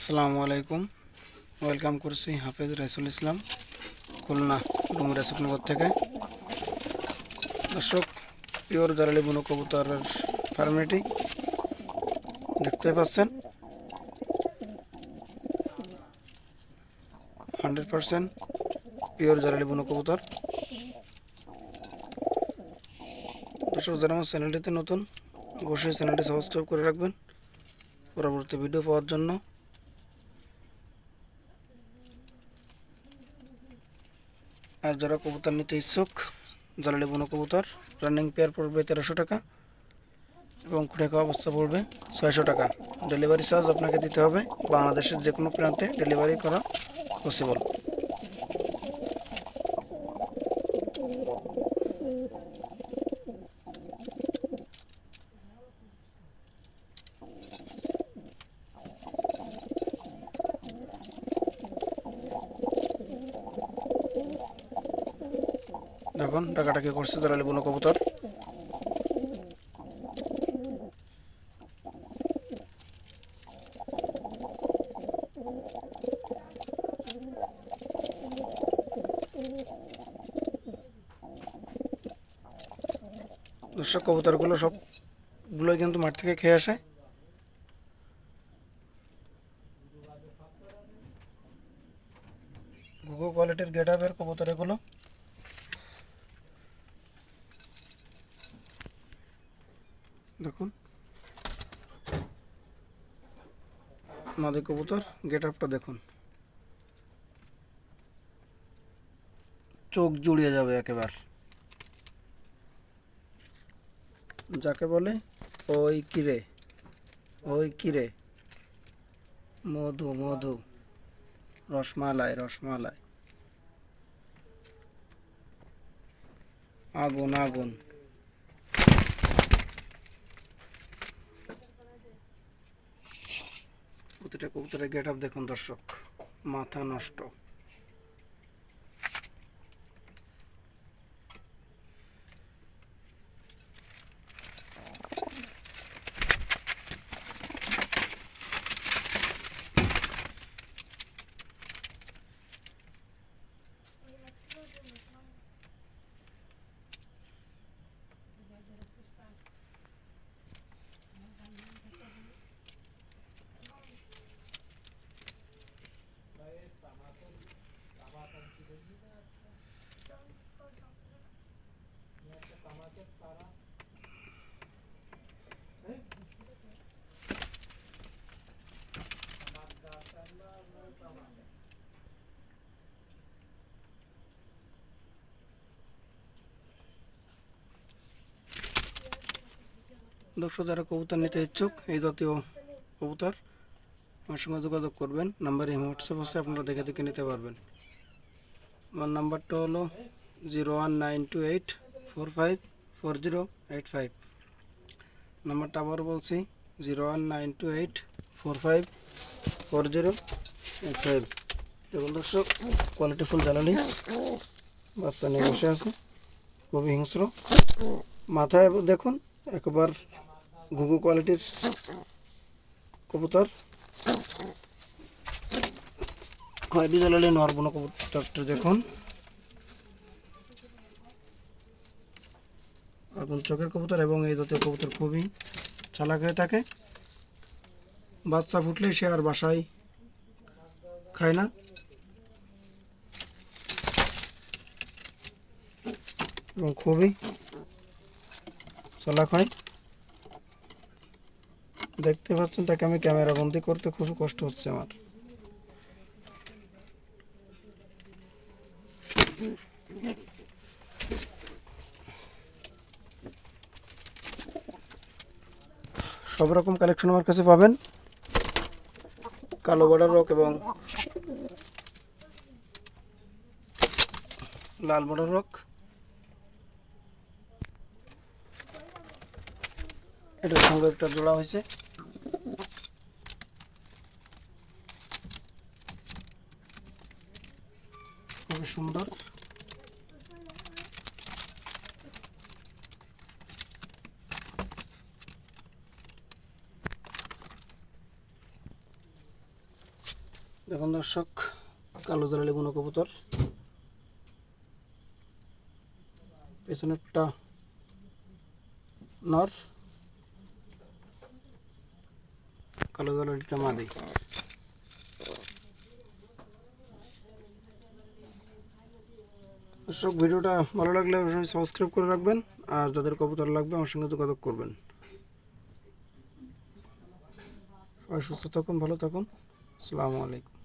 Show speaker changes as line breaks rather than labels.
আসসালামু আলাইকুম। ওয়েলকাম করছি হাফেজ রাইসুল ইসলাম, খুলনা ডুমুর নগর থেকে। দর্শক, পিওর দারালি বুনো কবুতরের ফার্মেটি দেখতে পাচ্ছেন। হান্ড্রেড পারসেন্ট পিওর জারালি বুনো কবুতর। দর্শক, যারা আমার চ্যানেলটিতে নতুন, অবশ্যই চ্যানেলটি সাবস্ক্রাইব করে রাখবেন। পরবর্তী ভিডিও পাওয়ার জন্য আর যারা কবুতর নিতে ইচ্ছুক জালালি বুনো কবুতর রানিং পেয়ার পড়বে তেরোশো টাকা এবং খুঁড়ে খাওয়া অবস্থা পড়বে ছয়শো টাকা। ডেলিভারি চার্জ আপনাকে দিতে হবে বাংলাদেশের যে কোনো প্রান্তে ডেলিভারি করা পসিবল দেখুন টাকাটাকি করছে জালালি বুনো কবুতর। দর্শক, কবুতরগুলো সবগুলোই কিন্তু মাঠ থেকে খেয়ে আসে। গুগো কোয়ালিটির গেট আপের কবুতর এগুলো দেখুন মাদি কবুতর গেট আপটা দেখুন। চোখ জুড়িয়ে যাবে একেবারে। যাকে বলে, ওই কিরে ওই কিরে মধু মধু। রসমালাই রসমালাই। আগুন আগুন। প্রতিটা কবুতরের গেট আপ দেখুন দর্শক মাথা নষ্ট দর্শক যারা কবুতর নিতে ইচ্ছুক, এই জাতীয় কবুতর আমার সঙ্গে যোগাযোগ করবেন। নাম্বার হোয়াটসঅ্যাপ আছে, আপনারা দেখে দেখে নিতে পারবেন। আমার নাম্বারটা হলো zero one nine two eight four five four zero eight five. নাম্বারটা আবার বলছি, zero one nine two eight four five four zero eight five. দেখুন দর্শক কোয়ালিটি ফুল জ্বালানি বাচ্চা নিয়ে বসে আছে, খুবই হিংস্র। মাথায় দেখুন একবার ঘুঘু কোয়ালিটির কবুতর। খয়েরি জ্বালালে কবুতরটা দেখুন। আগুন চোখের কবুতর এবং এই জাতীয় কবুতর খুবই চালাক হয়ে থাকে। বাচ্চা ফুটলে সে আর বাসায় খায় না। এবং খুবই চালাক হয় দেখতে পাচ্ছেন, তাকে আমি ক্যামেরা বন্দি করতে খুবই কষ্ট হচ্ছে আমার। সব রকম কালেকশন আমার কাছে পাবেন। কালো বর্ডার রক এবং লাল বর্ডার রক এটার সঙ্গে একটা জোড়া হয়েছে। খুবই সুন্দর। দেখুন দর্শক, কালো জালালি বুনো কবুতর। পেছনেরটা নর। কালো জালালিটা মাদি। দর্শক, ভিডিওটা ভালো লাগলে অবশ্যই সাবস্ক্রাইব করে রাখবেন, আর যাদের কবুতর লাগবে আমার সঙ্গে যোগাযোগ করবেন। সবাই সুস্থ থাকুন, ভালো থাকুন। আসসালামু আলাইকুম।